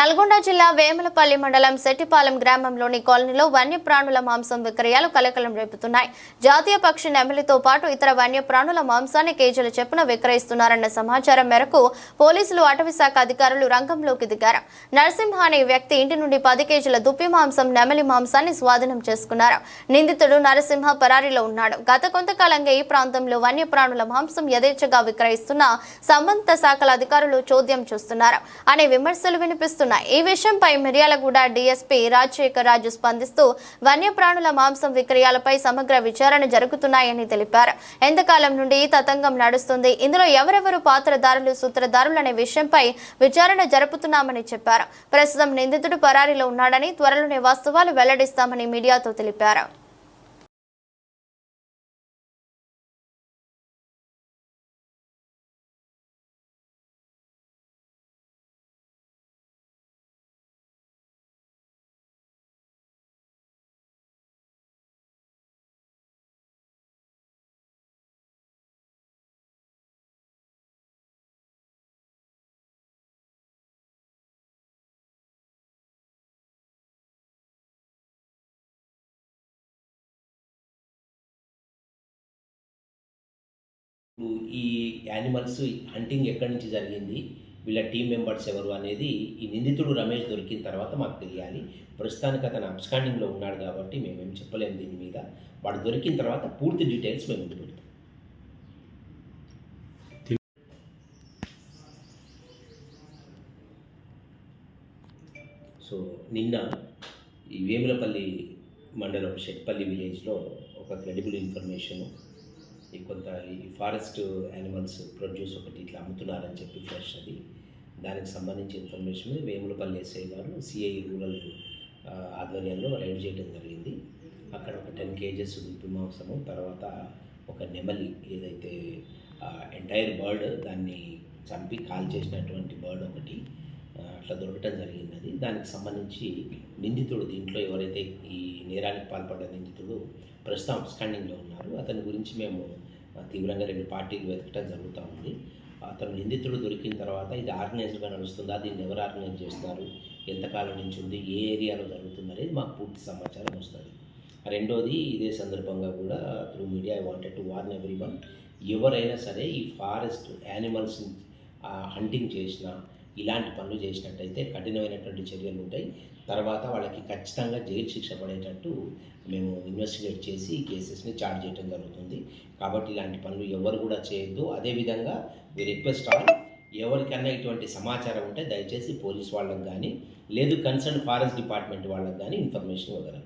నల్గొండ జిల్లా వేములపల్లి మండలం సెట్టిపాలెం గ్రామంలోని కాలనీలో వన్యప్రాణుల మాంసం విక్రయాలు కలకలం రేపుతున్నాయి. జాతీయ పక్షి నెమలితో పాటు ఇతర వన్యప్రాణుల మాంసాన్ని కేజీల చెప్పున విక్రయిస్తున్నారన్న సమాచారం మేరకు పోలీసులు అటవీ శాఖ అధికారులు రంగంలోకి దిగారు. నరసింహ అనే వ్యక్తి ఇంటి నుండి పది కేజీల దుప్పి మాంసం నెమలి మాంసాన్ని స్వాధీనం చేసుకున్నారు. నిందితుడు నరసింహ పరారీలో ఉన్నాడు. గత కొంతకాలంగా ఈ ప్రాంతంలో వన్యప్రాణుల మాంసం యథేచ్ఛగా విక్రయిస్తున్న సంబంధిత శాఖల అధికారులు చోద్యం చూస్తున్నారు. అనే విమర్శలు చేస్తున్నాయి. ఈ విషయంపై మిర్యాలగూడ డీఎస్పీ రాజశేఖర్ రాజు స్పందిస్తూ వన్యప్రాణుల మాంసం విక్రయాలపై సమగ్ర విచారణ జరుగుతున్నాయని తెలిపారు. ఎంతకాలం నుండి ఈ తతంగం నడుస్తుంది? ఇందులో ఎవరెవరు పాత్రదారులు సూత్రధారులు అనే విషయంపై విచారణ జరుపుతున్నామని చెప్పారు. ప్రస్తుతం నిందితుడు పరారీలో ఉన్నాడని త్వరలోనే వాస్తవాలు వెల్లడిస్తామని మీడియాతో తెలిపారు. ఈ యానిమల్స్ హంటింగ్ ఎక్కడి నుంచి జరిగింది వీళ్ళ టీం మెంబర్స్ ఎవరు అనేది ఈ నిందితుడు రమేష్ దొరికిన తర్వాత మాకు తెలియాలి. ప్రస్తుతానికి అతను అబ్స్కాండింగ్లో ఉన్నాడు కాబట్టి మేమేం చెప్పలేము దీని మీద. వాడు దొరికిన తర్వాత పూర్తి డీటెయిల్స్ మేము ముందు పెడతాం. సో నిన్న ఈ వేములపల్లి మండలం షెట్పల్లి విలేజ్లో ఒక క్రెడిబుల్ ఇన్ఫర్మేషను ఈ కొంత ఈ ఫారెస్ట్ యానిమల్స్ ప్రొడ్యూస్ ఒకటి ఇట్లా అమ్ముతున్నారని చెప్పి ఫ్రెష్ అది. దానికి సంబంధించి ఇన్ఫర్మేషన్ వేములపల్లి ఎస్ఐ గారు సిఐ రూరల్ ఆధ్వర్యంలో రైడ్ చేయడం జరిగింది. అక్కడ ఒక టెన్ కేజెస్ ఉప్పు మాంసము తర్వాత ఒక నెమలి ఏదైతే ఎంటైర్ బర్డ్ దాన్ని చంపి కాల్ చేసినటువంటి బర్డ్ ఒకటి. అట్లా దొరకటం జరిగింది అది దానికి సంబంధించి నిందితుడు దీంట్లో ఎవరైతే ఈ నేరానికి పాల్పడ్డ నిందితుడు ప్రస్తుతం అబ్స్కాండింగ్లో ఉన్నారు. అతని గురించి మేము తీవ్రంగా రెండు పార్టీలు వెతకటం జరుగుతూ ఉంది. అతను నిందితుడు దొరికిన తర్వాత ఇది ఆర్గనైజ్డ్గా నడుస్తుందా దీన్ని ఎవరు ఆర్గనైజ్ చేస్తారు ఎంతకాలం నుంచి ఉంది ఏ ఏరియాలో జరుగుతుంది అనేది మాకు పూర్తి సమాచారం వస్తుంది. రెండోది ఇదే సందర్భంగా కూడా through media I wanted to warn everyone ఎవరైనా సరే ఈ ఫారెస్ట్ యానిమల్స్ని హంటింగ్ చేసిన ఇలాంటి పనులు చేసినట్టయితే కఠినమైనటువంటి చర్యలు ఉంటాయి. తర్వాత వాళ్ళకి ఖచ్చితంగా జైలు శిక్ష పడేటట్టు మేము ఇన్వెస్టిగేట్ చేసి ఈ కేసెస్ని చార్జ్ చేయడం జరుగుతుంది. కాబట్టి ఇలాంటి పనులు ఎవరు కూడా చేయొద్దు. అదేవిధంగా మీ రిక్వెస్ట్ ఆల్ ఎవరికైనా ఇటువంటి సమాచారం ఉంటే దయచేసి పోలీస్ వాళ్ళకి కానీ లేదు కన్సర్న్ ఫారెస్ట్ డిపార్ట్మెంట్ వాళ్ళకి కానీ ఇన్ఫర్మేషన్ ఇవ్వగలరు.